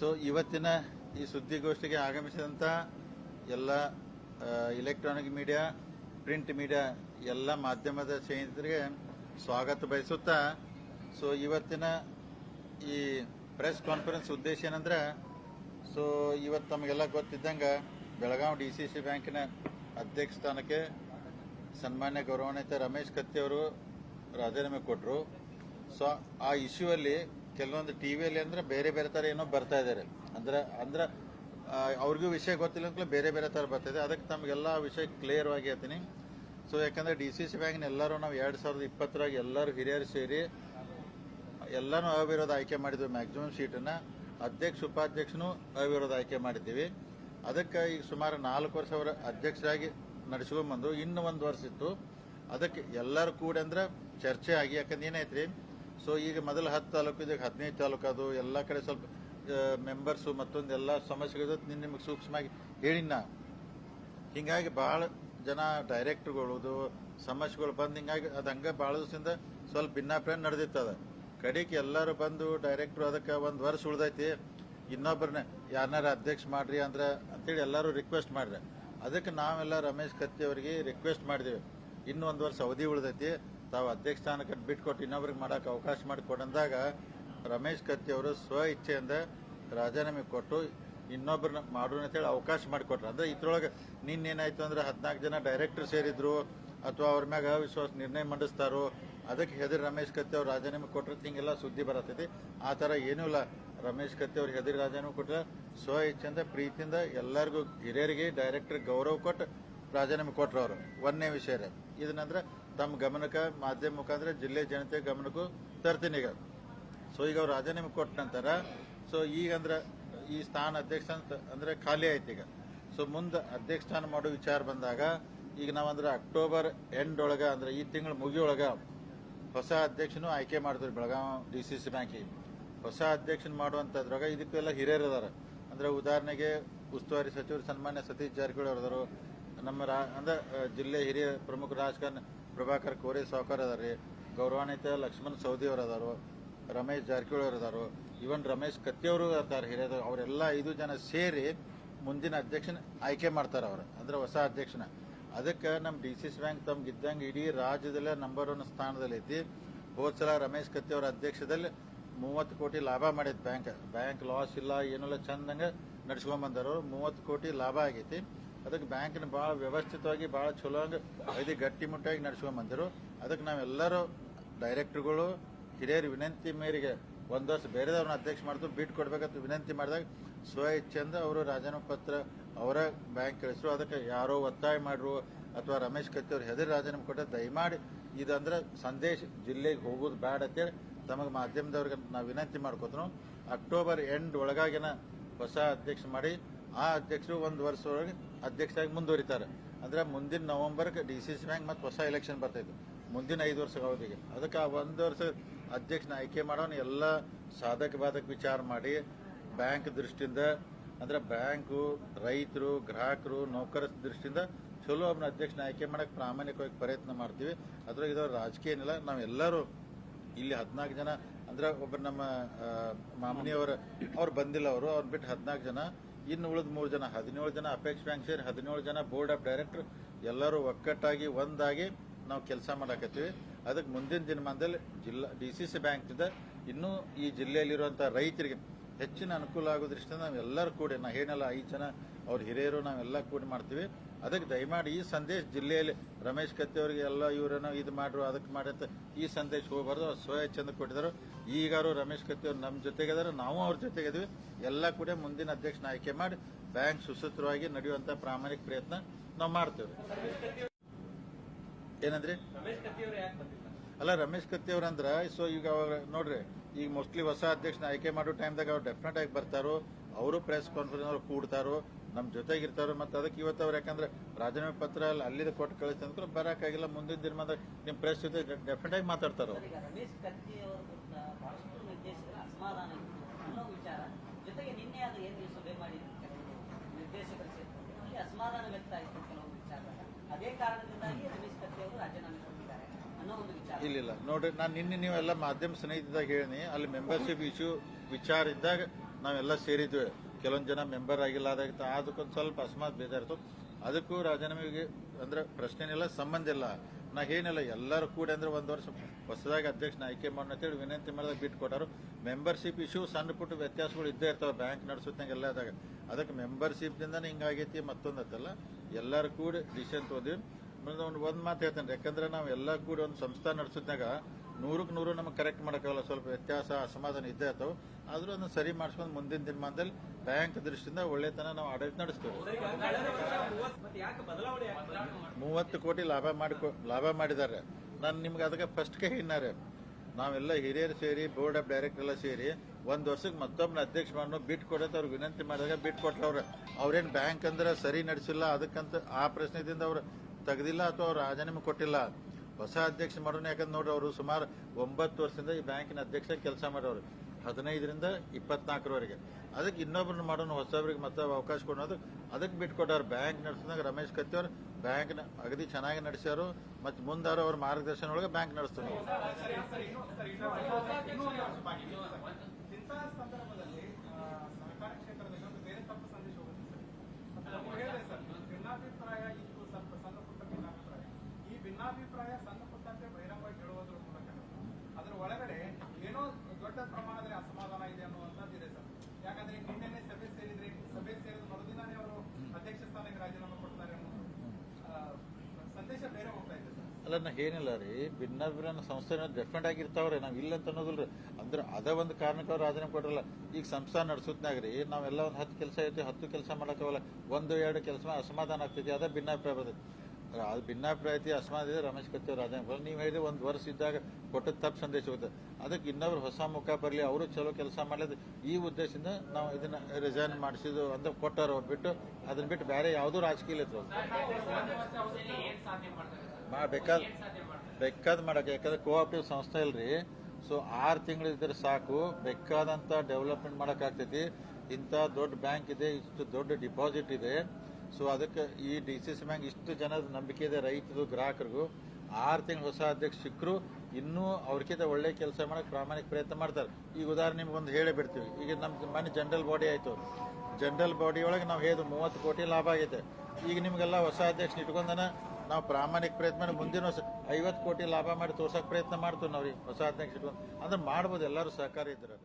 So ಇವತ್ತಿನ ಈ ಸುದ್ದಿಗೋಷ್ಠಿಗೆ ಆಗಮಿಸಿದಂಥ ಎಲ್ಲ ಇಲೆಕ್ಟ್ರಾನಿಕ್ ಮೀಡಿಯಾ ಪ್ರಿಂಟ್ ಮೀಡಿಯಾ ಎಲ್ಲ ಮಾಧ್ಯಮದ ಸ್ನೇಹಿತರಿಗೆ ಸ್ವಾಗತ ಬಯಸುತ್ತಾ ಸೊ ಇವತ್ತಿನ ಈ ಪ್ರೆಸ್ ಕಾನ್ಫರೆನ್ಸ್ ಉದ್ದೇಶ ಏನಂದ್ರೆ ಸೊ ಇವತ್ತು ತಮಗೆಲ್ಲ ಗೊತ್ತಿದ್ದಂಗೆ ಬೆಳಗಾವಿ ಡಿ ಸಿ ಸಿ ಬ್ಯಾಂಕಿನ ಅಧ್ಯಕ್ಷ ಸ್ಥಾನಕ್ಕೆ ಸನ್ಮಾನ್ಯ ಗೌರವಾನ್ವಿತ ರಮೇಶ್ ಕತ್ತಿ ಅವರು ರಾಜೀನಾಮೆ ಕೊಟ್ಟರು ಸೊ ಆ ಇಶ್ಯೂ ಅಲ್ಲಿ ಕೆಲವೊಂದು ಟಿವಿಯಲ್ಲಿ ಅಂದ್ರೆ ಬೇರೆ ಬೇರೆ ತರ ಏನೋ ಬರ್ತಾ ಇದ್ದಾರೆ ಅಂದ್ರೆ ಅಂದ್ರೆ ಅವ್ರಿಗೂ ವಿಷಯ ಗೊತ್ತಿಲ್ಲ ಅಂತ ಬೇರೆ ಬೇರೆ ತರ ಬರ್ತಾ ಇದೆ. ಅದಕ್ಕೆ ತಮಗೆಲ್ಲ ವಿಷಯ ಕ್ಲಿಯರ್ ಆಗಿ ಹೇಳ್ತೀನಿ. ಸೊ ಯಾಕಂದ್ರೆ ಡಿ ಸಿ ಸಿ ಬ್ಯಾಂಕ್ನ ಎಲ್ಲರೂ ನಾವು ಎರಡ್ ಸಾವಿರದ ಇಪ್ಪತ್ತರಾಗ ಎಲ್ಲರೂ ಹಿರಿಯರು ಸೇರಿ ಎಲ್ಲಾನು ಅವಿರೋಧ ಆಯ್ಕೆ ಮಾಡಿದ್ವಿ ಮ್ಯಾಕ್ಸಿಮಮ್ ಸೀಟನ್ನ ಅಧ್ಯಕ್ಷ, ಉಪಾಧ್ಯಕ್ಷನು ಅವಿರೋಧ ಆಯ್ಕೆ ಮಾಡಿದ್ದೀವಿ. ಅದಕ್ಕೆ ಈಗ ಸುಮಾರು ನಾಲ್ಕು ವರ್ಷ ಅವರ ಅಧ್ಯಕ್ಷರಾಗಿ ನಡೆಸ್ಕೊಂಡ್ಬಂದು ಇನ್ನು ಒಂದು ವರ್ಷ ಇತ್ತು. ಅದಕ್ಕೆ ಎಲ್ಲರೂ ಕೂಡ ಅಂದ್ರೆ ಚರ್ಚೆ ಆಗಿ, ಯಾಕಂದ್ರೆ ಏನೈತ್ರಿ ಸೊ ಈಗ ಮೊದಲು ಹತ್ತು ತಾಲೂಕು, ಇದಕ್ಕೆ ಹದಿನೈದು ತಾಲೂಕು ಅದು. ಎಲ್ಲ ಕಡೆ ಸ್ವಲ್ಪ ಮೆಂಬರ್ಸು ಮತ್ತೊಂದು ಎಲ್ಲ ಸಮಸ್ಯೆಗಳು ನಿನ್ನ ನಿಮಗೆ ಸೂಕ್ಷ್ಮವಾಗಿ ಹೇಳಿನ ಹಿಂಗಾಗಿ ಭಾಳ ಜನ ಡೈರೆಕ್ಟರ್ಗಳು ಸಮಸ್ಯೆಗಳು ಬಂದು ಹಿಂಗಾಗಿ ಅದು ಹಂಗೆ ಭಾಳ ದಿವಸದಿಂದ ಸ್ವಲ್ಪ ಭಿನ್ನಾಭಿಪ್ರಾಯ ನಡೆದಿತ್ತದ ಕಡೆಗೆ ಎಲ್ಲರೂ ಬಂದು ಡೈರೆಕ್ಟ್ರು ಅದಕ್ಕೆ ಒಂದು ವರ್ಷ ಉಳ್ದೈತಿ. ಇನ್ನೊಬ್ಬರನ್ನ ಯಾರನ್ನಾರ ಅಧ್ಯಕ್ಷ ಮಾಡ್ರಿ ಅಂದ್ರೆ ಅಂತೇಳಿ ಎಲ್ಲರೂ ರಿಕ್ವೆಸ್ಟ್ ಮಾಡ್ರಿ ಅದಕ್ಕೆ ನಾವೆಲ್ಲ ರಮೇಶ್ ಕತ್ತಿ ಅವರಿಗೆ ರಿಕ್ವೆಸ್ಟ್ ಮಾಡಿದೆವು. ಇನ್ನೂ ಒಂದು ವರ್ಷ ಅವಧಿ ಉಳ್ದೈತಿ. ತಾವು ಅಧ್ಯಕ್ಷ ಸ್ಥಾನಕ್ಕೆ ಬಿಟ್ಕೊಟ್ಟು ಇನ್ನೊಬ್ರಿಗೆ ಮಾಡಕ್ಕೆ ಅವಕಾಶ ಮಾಡಿಕೊಡಂದಾಗ ರಮೇಶ್ ಕತ್ತಿ ಅವರು ಸ್ವ ಇಚ್ಛೆಯಿಂದ ರಾಜೀನಾಮೆ ಕೊಟ್ಟು ಇನ್ನೊಬ್ಬರನ್ನ ಮಾಡೋಣ ಅಂತೇಳಿ ಅವಕಾಶ ಮಾಡಿಕೊಟ್ರು ಅಂದ್ರೆ ಇದ್ರೊಳಗೆ ನಿನ್ನೇನಾಯ್ತು ಅಂದ್ರೆ ಹದಿನಾಲ್ಕು ಜನ ಡೈರೆಕ್ಟರ್ ಸೇರಿದ್ರು ಅಥವಾ ಅವ್ರ ಮ್ಯಾಗ ಅವಿಶ್ವಾಸ ನಿರ್ಣಯ ಮಂಡಿಸ್ತಾರೋ, ಅದಕ್ಕೆ ಹೆದರಿ ರಮೇಶ್ ಕತ್ತಿ ಅವ್ರು ರಾಜೀನಾಮೆ ಕೊಟ್ಟರೆ ಹಿಂಗೆಲ್ಲ ಸುದ್ದಿ ಬರತೈತಿ. ಆ ಥರ ಏನೂ ಇಲ್ಲ. ರಮೇಶ್ ಕತ್ತಿ ಅವ್ರು ಹೆದರಿ ರಾಜೀನಾಮೆ ಕೊಟ್ಟರೆ ಸ್ವ ಇಚ್ಛೆಯಿಂದ ಪ್ರೀತಿಯಿಂದ ಎಲ್ಲರಿಗೂ ಹಿರಿಯರಿಗೆ ಡೈರೆಕ್ಟರ್ ಗೌರವ ಕೊಟ್ಟು ರಾಜೀನಾಮೆ ಕೊಟ್ಟರು ಅವರು. ಒಂದನೇ ವಿಷಯ ಇದನ್ನಂದ್ರೆ ತಮ್ಮ ಗಮನಕ್ಕೆ ಮಾಧ್ಯಮ ಮುಖಾಂತರ ಜಿಲ್ಲೆ ಜನತೆ ಗಮನಕ್ಕೂ ತರ್ತೀನಿ ಈಗ. ಸೊ ಈಗ ಅವ್ರು ರಾಜೀನಾಮೆ ಕೊಟ್ಟ ನಂತರ ಸೊ ಈಗ ಅಂದ್ರೆ ಈ ಸ್ಥಾನ ಅಧ್ಯಕ್ಷ ಅಂತ ಅಂದ್ರೆ ಖಾಲಿ ಆಯ್ತು ಈಗ. ಸೊ ಮುಂದೆ ಅಧ್ಯಕ್ಷ ಸ್ಥಾನ ಮಾಡೋ ವಿಚಾರ ಬಂದಾಗ, ಈಗ ನಾವಂದ್ರೆ ಅಕ್ಟೋಬರ್ ಎಂಡ್ ಒಳಗ ಅಂದ್ರೆ ಈ ತಿಂಗಳ ಮುಗಿಯೊಳಗೆ ಹೊಸ ಅಧ್ಯಕ್ಷನು ಆಯ್ಕೆ ಮಾಡಿದ್ರು ಬೆಳಗಾವಿ ಡಿ ಸಿ ಸಿ ಬ್ಯಾಂಕಿಗೆ. ಹೊಸ ಅಧ್ಯಕ್ಷನ ಮಾಡುವಂತದ್ರಾಗ ಇದಕ್ಕೆಲ್ಲ ಹಿರಿಯರು ಅದಾರ ಅಂದ್ರೆ ಉದಾಹರಣೆಗೆ ಉಸ್ತುವಾರಿ ಸಚಿವರು ಸನ್ಮಾನ್ಯ ಸತೀಶ್ ಜಾರಕಿಹೊಳಿ ಅವರು ನಮ್ಮ ರಾ ಅಂದ್ರೆ ಜಿಲ್ಲೆ ಹಿರಿಯ ಪ್ರಮುಖ ರಾಜಕಾರಣ ಪ್ರಭಾಕರ್ ಕೋರೆ ಸಾವ್ಕರ್ ರೀ ಗೌರವಾನ್ವಿತ ಲಕ್ಷ್ಮಣ್ ಸೌದಿ ಅವರು ಅದಾರು, ರಮೇಶ್ ಜಾರಕಿಹೊಳಿ ಅವರು ಅದಾರು ಇವನ್ ರಮೇಶ್ ಕತ್ತಿಯವರು ಅದಾರ ಹಿರಿಯರು, ಅವರೆಲ್ಲ ಐದು ಜನ ಸೇರಿ ಮುಂದಿನ ಅಧ್ಯಕ್ಷನ ಆಯ್ಕೆ ಮಾಡ್ತಾರ ಅವ್ರು, ಅಂದ್ರೆ ಹೊಸ ಅಧ್ಯಕ್ಷನ. ಅದಕ್ಕೆ ನಮ್ಮ ಡಿ ಸಿ ಸಿ ಬ್ಯಾಂಕ್ ತಮ್ಗೆ ಇದ್ದಂಗೆ ಇಡೀ ರಾಜ್ಯದಲ್ಲೇ ನಂಬರ್ ಒನ್ ಸ್ಥಾನದಲ್ಲಿ ಐತಿ. ಹೋದ್ ಸಲ ರಮೇಶ್ ಕತ್ತಿ ಅವರ ಅಧ್ಯಕ್ಷದಲ್ಲಿ ಮೂವತ್ತು ಕೋಟಿ ಲಾಭ ಮಾಡೈತಿ ಬ್ಯಾಂಕ್. ಬ್ಯಾಂಕ್ ಲಾಸ್ ಇಲ್ಲ, ಏನಿಲ್ಲ, ಚಂದಂಗ ನಡ್ಸ್ಕೊಂಡ್ ಬಂದಾರ ಮೂವತ್ತು ಕೋಟಿ ಲಾಭ ಆಗೈತಿ. ಅದಕ್ಕೆ ಬ್ಯಾಂಕ್ನ ಭಾಳ ವ್ಯವಸ್ಥಿತವಾಗಿ ಭಾಳ ಚಲೋ ಹಂಗೆ ಐದು ಗಟ್ಟಿಮುಟ್ಟಾಗಿ ನಡ್ಸ್ಕೊಂಡ್ ಬಂದರು ಅದಕ್ಕೆ ನಾವೆಲ್ಲರೂ ಡೈರೆಕ್ಟ್ರುಗಳು, ಹಿರಿಯರ ವಿನಂತಿ ಮೇರೆಗೆ ಒಂದು ವರ್ಷ ಬೇರೆದವ್ರನ್ನ ಅಧ್ಯಕ್ಷ ಮಾಡಿದ್ರು ಬಿಟ್ಟು ಕೊಡ್ಬೇಕಂತ ವಿನಂತಿ ಮಾಡಿದಾಗ ಸ್ವ ಇಚ್ಛೆಯಿಂದ ಅವರು ರಾಜೀನಾಮೆ ಪತ್ರ ಅವರ ಬ್ಯಾಂಕ್ ಕಳಿಸ್ರು. ಅದಕ್ಕೆ ಯಾರೋ ಒತ್ತಾಯ ಮಾಡ್ರು ಅಥವಾ ರಮೇಶ್ ಕತ್ತಿ ಅವ್ರು ಹೆದರಿ ರಾಜೀನಾಮೆ ಕೊಟ್ಟ ದಯಮಾಡಿ ಇದಂದ್ರೆ ಸಂದೇಶ, ಜಿಲ್ಲೆಗೆ ಹೋಗೋದು ಬ್ಯಾಡ ಅಂತೇಳಿ ತಮಗೆ ಮಾಧ್ಯಮದವ್ರಿಗೆ ನಾವು ವಿನಂತಿ ಮಾಡ್ಕೊತನು. ಅಕ್ಟೋಬರ್ ಎಂಡ್ ಒಳಗಾಗಿನ ಹೊಸ ಅಧ್ಯಕ್ಷ ಮಾಡಿ, ಆ ಅಧ್ಯಕ್ಷರು ಒಂದು ವರ್ಷ ಒಳಗೆ ಅಧ್ಯಕ್ಷರಾಗಿ ಮುಂದುವರಿತಾರೆ. ಅಂದ್ರೆ ಮುಂದಿನ November D C C bank ಮತ್ತೆ ಹೊಸ ಎಲೆಕ್ಷನ್ ಬರ್ತೈತೆ ಮುಂದಿನ ಐದು ವರ್ಷ ಅವಧಿಗೆ. ಅದಕ್ಕೆ ಆ ಒಂದು ವರ್ಷ ಅಧ್ಯಕ್ಷನ ಆಯ್ಕೆ ಮಾಡೋನು ಎಲ್ಲ ಸಾಧಕ ಬಾಧಕ ವಿಚಾರ ಮಾಡಿ ಬ್ಯಾಂಕ್ ದೃಷ್ಟಿಯಿಂದ, ಅಂದ್ರೆ ಬ್ಯಾಂಕು ರೈತರು, ಗ್ರಾಹಕರು ನೌಕರ ದೃಷ್ಟಿಯಿಂದ ಚಲೋ ಒಬ್ಬನ ಅಧ್ಯಕ್ಷನ ಆಯ್ಕೆ ಮಾಡಕ್ ಪ್ರಾಮಾಣಿಕವಾಗಿ ಪ್ರಯತ್ನ ಮಾಡ್ತೀವಿ. ಅದ್ರಾಗ ಇದು ರಾಜಕೀಯ ಏನಿಲ್ಲ. ನಾವೆಲ್ಲರೂ ಇಲ್ಲಿ ಹದಿನಾಲ್ಕು ಜನ, ಅಂದ್ರೆ ಒಬ್ಬರು ನಮ್ಮ ಮಾಮನಿಯವರು ಮಾಮನಿಯವರ, ಅವ್ರು ಬಂದಿಲ್ಲ ಅವರು, ಅವ್ರು ಬಿಟ್ಟು ಹದಿನಾಲ್ಕು ಜನ ಇನ್ನು ಉಳಿದ ಮೂರು ಜನ, ಹದಿನೇಳು ಜನ ಅಪೆಕ್ಸ್ ಬ್ಯಾಂಕ್ ಸೇರಿ ಹದಿನೇಳು ಜನ ಬೋರ್ಡ್ ಆಫ್ ಡೈರೆಕ್ಟರ್ ಎಲ್ಲರೂ ಒಕ್ಕಟ್ಟಾಗಿ ಒಂದಾಗಿ ನಾವು ಕೆಲಸ ಮಾಡಕತ್ತೀವಿ. ಅದಕ್ಕೆ ಮುಂದಿನ ದಿನಮಾನದಲ್ಲಿ ಜಿಲ್ಲಾ ಡಿ ಸಿ ಸಿ ಬ್ಯಾಂಕ್ನಿಂದ ಇನ್ನೂ ಈ ಜಿಲ್ಲೆಯಲ್ಲಿರುವಂಥ ರೈತರಿಗೆ ಹೆಚ್ಚಿನ ಅನುಕೂಲ ಆಗೋ ದೃಷ್ಟಿಯಿಂದ ನಾವೆಲ್ಲರೂ ಕೂಡಿ, ನಾ ಏನಲ್ಲ ಐದು ಜನ ಅವ್ರ ಹಿರಿಯರು, ನಾವೆಲ್ಲ ಕೂಡಿ ಮಾಡ್ತೀವಿ. ಅದಕ್ಕೆ ದಯಮಾಡಿ ಈ ಸಂದೇಶ ಜಿಲ್ಲೆಯಲ್ಲಿ ರಮೇಶ್ ಕತ್ತಿ ಅವರಿಗೆ ಎಲ್ಲ ಇವರೇನೋ ಇದು ಮಾಡ್ರು ಅದಕ್ಕೆ ಮಾಡಿ ಅಂತ ಈ ಸಂದೇಶ ಹೋಗ್ಬಾರ್ದು. ಅವ್ರು ಸ್ವಯ ಚಂದ ಕೊಟ್ಟಿದ್ದಾರೆ. ಈಗಾರು ರಮೇಶ್ ಕತ್ತಿ ಅವ್ರು ನಮ್ಮ ಜೊತೆಗಿದ್ದಾರೆ. ನಾವು ಅವ್ರ ಜೊತೆಗಿದ್ವಿ ಎಲ್ಲ ಕೂಡ ಮುಂದಿನ ಅಧ್ಯಕ್ಷನ ಆಯ್ಕೆ ಮಾಡಿ ಬ್ಯಾಂಕ್ ಸುಸೂತ್ರವಾಗಿ ನಡೆಯುವಂತ ಪ್ರಾಮಾಣಿಕ ಪ್ರಯತ್ನ ನಾವು ಮಾಡ್ತೇವೆ. ಏನಂದ್ರಿ? ಅಲ್ಲ ರಮೇಶ್ ಕತ್ತಿ ಅಂದ್ರೆ ಸೊ ಈಗ ನೋಡ್ರಿ ಈಗ ಮೋಸ್ಟ್ಲಿ ಹೊಸ ಅಧ್ಯಕ್ಷನ ಆಯ್ಕೆ ಮಾಡೋ ಟೈಮ್ದಾಗ ಅವ್ರು ಡೆಫಿನೆಟ್ ಆಗಿ ಬರ್ತಾರೋ ಅವರು ಪ್ರೆಸ್ ಕಾನ್ಫರೆನ್ಸ್ ಅವ್ರು ಕೂಡ್ತಾರೋ ನಮ್ ಜೊತೆಗಿರ್ತಾರೋ ಮತ್ತೆ ಅದಕ್ಕೆ ಇವತ್ತು ಅವ್ರು ಯಾಕಂದ್ರೆ ರಾಜೀನಾಮೆ ಪತ್ರ ಅಲ್ಲಿ ಅಲ್ಲಿದ ಕೊಟ್ಟು ಕಳಿಸ್ತ ಅಂದ್ರೆ ಬರೋಕ್ಕಾಗಿಲ್ಲ. ಮುಂದಿನ ದಿನಮಾನ ನಿಮ್ ಪ್ರೆಸ್ ಜೊತೆ ಡೆಫಿನೆಟ್ ಆಗಿ ಮಾತಾಡ್ತಾರೋ. ಅಸಮಾಧಾನ ವ್ಯಕ್ತ ಆಯಿತು ಕೆಲವು ಅದೇ ಕಾರಣದಿಂದಾಗಿ ರಮೇಶ್ ಕತ್ತಿ ಅವರು ರಾಜೀನಾಮೆ ಕೊಟ್ಟಿದ್ದಾರೆ ಇಲ್ಲ ಇಲ್ಲ. ನೋಡ್ರಿ ನಾನು ನಿನ್ನೆ ನೀವೆಲ್ಲ ಮಾಧ್ಯಮ ಸ್ನೇಹಿತದಾಗ ಹೇಳಿನಿ. ಅಲ್ಲಿ ಮೆಂಬರ್ಶಿಪ್ ಇಶ್ಯೂ ವಿಚಾರ ಇದ್ದಾಗ ನಾವೆಲ್ಲ ಸೇರಿದ್ವಿ. ಕೆಲವೊಂದು ಜನ ಮೆಂಬರ್ ಆಗಿಲ್ಲ ಅದಾಗಿತ್ತು ಅದಕ್ಕೊಂದು ಸ್ವಲ್ಪ ಅಸ್ಮಾತ್ ಬೇಜಾರಿತ್ತು ಅದಕ್ಕೂ ರಾಜೀನಾಮೆಗೆ ಅಂದ್ರೆ ಪ್ರಶ್ನೆನಿಲ್ಲ ಸಂಬಂಧ ಇಲ್ಲ. ನಾ ಏನಿಲ್ಲ, ಎಲ್ಲರೂ ಕೂಡ ಅಂದ್ರೆ ಒಂದು ವರ್ಷ ಹೊಸದಾಗಿ ಅಧ್ಯಕ್ಷನ ಆಯ್ಕೆ ಮಾಡೋಣ ಅಂತೇಳಿ ವಿನಂತಿ ಮಾಡಿದಾಗ ಬಿಟ್ಟು ಕೊಟ್ಟರು. ಮೆಂಬರ್ಶಿಪ್ ಇಶ್ಯೂ ಸಣ್ಣ ಪುಟ್ಟ ವ್ಯತ್ಯಾಸಗಳು ಇದ್ದೇ ಇರ್ತಾವೆ ಬ್ಯಾಂಕ್ ನಡೆಸುತ್ತಂಗೆ ಎಲ್ಲ ಇದಾಗ ಅದಕ್ಕೆ ಮೆಂಬರ್ಶಿಪ್ದಿಂದನೇ ಹಿಂಗಾಗೈತಿ ಅದಲ್ಲ ಎಲ್ಲರೂ ಕೂಡಿ ಡಿಸಿಷನ್ ತೋದ್ವಿ ಆಮೇಲೆ ಒಂದು ಒಂದು ಮಾತು ಹೇಳ್ತೇನೆ. ಯಾಕಂದ್ರೆ ನಾವು ಎಲ್ಲ ಕೂಡಿ ಒಂದು ಸಂಸ್ಥೆ ನಡೆಸಿದ್ನಾಗ ನೂರಕ್ಕೆ ನೂರು ನಮಗೆ ಕರೆಕ್ಟ್ ಮಾಡೋಕ್ಕಾಗಲ್ಲ, ಸ್ವಲ್ಪ ವ್ಯತ್ಯಾಸ, ಅಸಮಾಧಾನ ಇದ್ದೇ ಇರ್ತಾವೆ. ಆದರೂ ಅದನ್ನು ಸರಿ ಮಾಡಿಸ್ಕೊಂಡು ಮುಂದಿನ ದಿನಮಾನದಲ್ಲಿ ಬ್ಯಾಂಕ್ ದೃಷ್ಟಿಯಿಂದ ಒಳ್ಳೆತನ ನಾವು ಆಡಳಿತ ನಡೆಸ್ತೇವೆ. ಮೂವತ್ತು ಕೋಟಿ ಲಾಭ ಮಾಡಿಕೊ, ಲಾಭ ಮಾಡಿದ್ದಾರೆ. ನಾನು ನಿಮ್ಗೆ ಅದಕ್ಕೆ ಫಸ್ಟ್ ಕೈ ಹಿನ್ನಾರೆ ನಾವೆಲ್ಲ ಹಿರಿಯರು ಸೇರಿ ಬೋರ್ಡ್ ಆಫ್ ಡೈರೆಕ್ಟರ್ ಎಲ್ಲ ಸೇರಿ ಒಂದು ವರ್ಷಕ್ಕೆ ಮತ್ತೊಬ್ಬನ ಅಧ್ಯಕ್ಷ ಮಾಡೋ ಬಿಟ್ಟು ಕೊಡತ್ತೆ ಅವ್ರಿಗೆ ವಿನಂತಿ ಮಾಡಿದಾಗ ಬಿಟ್ಟು ಕೊಟ್ಟರು ಅವ್ರು. ಅವ್ರೇನು ಬ್ಯಾಂಕ್ ಅಂದ್ರೆ ಸರಿ ನಡೆಸಿಲ್ಲ, ಅದಕ್ಕಂತ ಆ ಪ್ರಶ್ನೆದಿಂದ ಅವ್ರು ತೆಗೆದಿಲ್ಲ ಅಥವಾ ಅವ್ರು ರಾಜೀನಾಮೆ ಕೊಟ್ಟಿಲ್ಲ. ಹೊಸ ಅಧ್ಯಕ್ಷ ಮಾಡೋಣ, ಯಾಕಂದ್ರೆ ನೋಡ್ರಿ ಅವರು ಸುಮಾರು ಒಂಬತ್ತು ವರ್ಷದಿಂದ ಈ ಬ್ಯಾಂಕಿನ ಅಧ್ಯಕ್ಷ ಕೆಲಸ ಮಾಡೋರು. ಹದಿನೈದರಿಂದ ಇಪ್ಪತ್ನಾಲ್ಕರವರೆಗೆ. ಅದಕ್ಕೆ ಇನ್ನೊಬ್ರನ್ನ ಮಾಡೋಣ, ಹೊಸಬ್ರಿಗೆ ಮತ್ತೆ ಅವಕಾಶ ಕೊಡೋದು ಅದಕ್ಕೆ ಬಿಟ್ಕೊಟ್ಟಾರ. ಬ್ಯಾಂಕ್ ನಡೆಸಿದಾಗ ರಮೇಶ್ ಕತ್ತಿ ಅವ್ರು ಬ್ಯಾಂಕ್ನ ಅಗದಿ ಚೆನ್ನಾಗಿ ನಡೆಸ್ಯಾರು. ಮತ್ತು ಮುಂದಾರು ಅವ್ರ ಮಾರ್ಗದರ್ಶನ ಒಳಗೆ ಬ್ಯಾಂಕ್ ನಡೆಸ್ತಾರೆ ಇಂತಹ ಸಂದರ್ಭದಲ್ಲಿ ಆ, ಸಹಕಾರ ಕ್ಷೇತ್ರದಲ್ಲಿ ಒಂದು ಬೇರೆ ತಪ್ಪು ಸಂದೇಶ ಹೋಗುತ್ತೆ ಸರ್ ಅದು ಹೇಳಿದೆ ಸರ್ ಭಿನ್ನಾಭಿಪ್ರಾಯ ಇತ್ತು ಸ್ವಲ್ಪ ಸಣ್ಣ ಪುಟ್ಟ ಭಿನ್ನಾಭಿಪ್ರಾಯ ಈ ಭಿನ್ನಾಭಿಪ್ರಾಯ ಸಣ್ಣ ಪುಟ್ಟಂತೆ ಬಹಿರಂಗವಾಗಿ ಹೇಳುವುದರ ಮೂಲಕ ಅದರ ಒಳಗಡೆ ಏನೋ ದೊಡ್ಡ ಪ್ರಮಾಣದಲ್ಲಿ ಅಸಮಾಧಾನ ಇದೆ ಅನ್ನುವಂಥದ್ದು ಇದೆ ಸರ್ ಯಾಕಂದ್ರೆ ಈಗ ನಿನ್ನೆನೆ ಸಭೆ ಸೇರಿದ್ರೆ ಸಭೆ ಸೇರಿದ ಮರುದಿನಾನೇ ಅವರು ಅಧ್ಯಕ್ಷ ಸ್ಥಾನಕ್ಕೆ ರಾಜೀನಾಮೆ ಕೊಡ್ತಾರೆ ಅನ್ನೋ ಆ, ಸಂದೇಶ ಬೇರೆ ಹೋಗ್ತಾ ಇದೆ ಸರ್ ಅಲ್ಲ ಏನಿಲ್ಲ ರೀ ಭಿನ್ನ ಭಿನ್ನ ಸಂಸ್ಥೆ ಡಿಫ್ರೆಂಟ್ ಆಗಿರ್ತಾವ್ರಿ, ನಾವು ಇಲ್ಲ ಅಂತ ಅನ್ನೋದಿಲ್ರಿ. ಅಂದ್ರೆ ಅದ ಒಂದು ಕಾರಣಕ್ಕೆ ಅವ್ರು ರಾಜೀನಾಮೆ ಕೊಟ್ರಲ್ಲ, ಈಗ ಸಂಸ್ಥೆ ನಡೆಸುತ್ನಾಗ ರೀ ನಾವೆಲ್ಲ ಒಂದು ಹತ್ತು ಕೆಲಸ ಐತಿ, ಹತ್ತು ಕೆಲಸ ಮಾಡೋಕ್ಕಾಗಲ್ಲ, ಒಂದು, ಎರಡು ಕೆಲಸ ಅಸಮಾಧಾನ ಆಗ್ತೈತಿ, ಅದ ಭಿನ್ನಾಭಿಪ್ರಾಯ ಬರ್ತೈತಿ. ಅದು ಭಿನ್ನಾಭಿಪ್ರಾಯ ಐತಿ, ಅಸಮಾಧಾನ ರಮೇಶ್ ಕತ್ತಿ ರಾಜೀನಾಮೆ. ನೀವು ಹೇಳಿದ್ರೆ ಒಂದು ವರ್ಷ ಇದ್ದಾಗ ಕೊಟ್ಟದ ತಪ್ಪು ಸಂದೇಶ ಹೋಗುತ್ತೆ. ಅದಕ್ಕೆ ಇನ್ನೊಬ್ರು ಹೊಸ ಮುಖ ಬರಲಿ, ಅವರು ಚಲೋ ಕೆಲಸ ಮಾಡಲಿ ಈ ಉದ್ದೇಶದಿಂದ ನಾವು ಇದನ್ನ ರಿಸೈನ್ ಮಾಡಿಸಿದ್ದು ಅಂತ ಕೊಟ್ಟಾರ ಬಿಟ್ಟು ಅದನ್ನ ಬಿಟ್ಟು ಬೇರೆ ಯಾವುದೂ ರಾಜಕೀಯ ಇಲ್ಲ ಬೇಕಾದ ಬೇಕಾದ್ ಮಾಡಕ್ಕೆ, ಯಾಕಂದ್ರೆ ಕೋಆಪರೇಟಿವ್ ಸಂಸ್ಥೆ ಇಲ್ರಿ. ಸೊ ಆರು ತಿಂಗಳು ಇದ್ರೆ ಸಾಕು. ಬೇಕಾದಂತ ಡೆವಲಪ್ಮೆಂಟ್ ಮಾಡಕ್ ಆಗ್ತೈತಿ. ಇಂಥ ದೊಡ್ಡ ಬ್ಯಾಂಕ್ ಇದೆ, ಇಷ್ಟು ದೊಡ್ಡ ಡಿಪಾಸಿಟ್ ಇದೆ. ಸೊ ಅದಕ್ಕೆ ಈ ಡಿ ಸಿ ಸಿ ಬ್ಯಾಂಕ್ ಇಷ್ಟು ಜನದ ನಂಬಿಕೆ ಇದೆ ರೈತರು, ಗ್ರಾಹಕರಿಗೂ. ಆರು ತಿಂಗಳು ಹೊಸ ಅಧ್ಯಕ್ಷ ಸಿಕ್ಕರು. ಇನ್ನೂ ಅವ್ರಿಗಿಂತ ಒಳ್ಳೆ ಕೆಲಸ ಮಾಡಕ್ ಪ್ರಾಮಾಣಿಕ ಪ್ರಯತ್ನ ಮಾಡ್ತಾರೆ. ಈಗ ಉದಾಹರಣೆ ನಿಮ್ಗೊಂದು ಹೇಳಿ ಬಿಡ್ತೀವಿ ಈಗ ನಮ್ಮ ಮನೆ ಜನರಲ್ ಬಾಡಿ ಆಯಿತು. ಜನರಲ್ ಬಾಡಿ ಒಳಗೆ ನಾವು ಹೇಳಿದ್ರು ಮೂವತ್ತು ಕೋಟಿ ಲಾಭ ಆಗೈತೆ. ಈಗ ನಿಮಗೆಲ್ಲ ಹೊಸ ಅಧ್ಯಕ್ಷ ಇಟ್ಕೊಂಡನ ನಾವು ಪ್ರಾಮಾಣಿಕ ಪ್ರಯತ್ನ ಮುಂದಿನ ವರ್ಷ ಐವತ್ತು ಕೋಟಿ ಲಾಭ ಮಾಡಿ ತೋರ್ಸೋಕೆ ಪ್ರಯತ್ನ ಮಾಡ್ತೀವಿ ನಾವು ಹೊಸ ಅಧ್ಯಕ್ಷ ಅಂದ್ರೆ ಮಾಡ್ಬೋದು, ಎಲ್ಲರೂ ಸಹಕಾರ ಇದ್ರೆ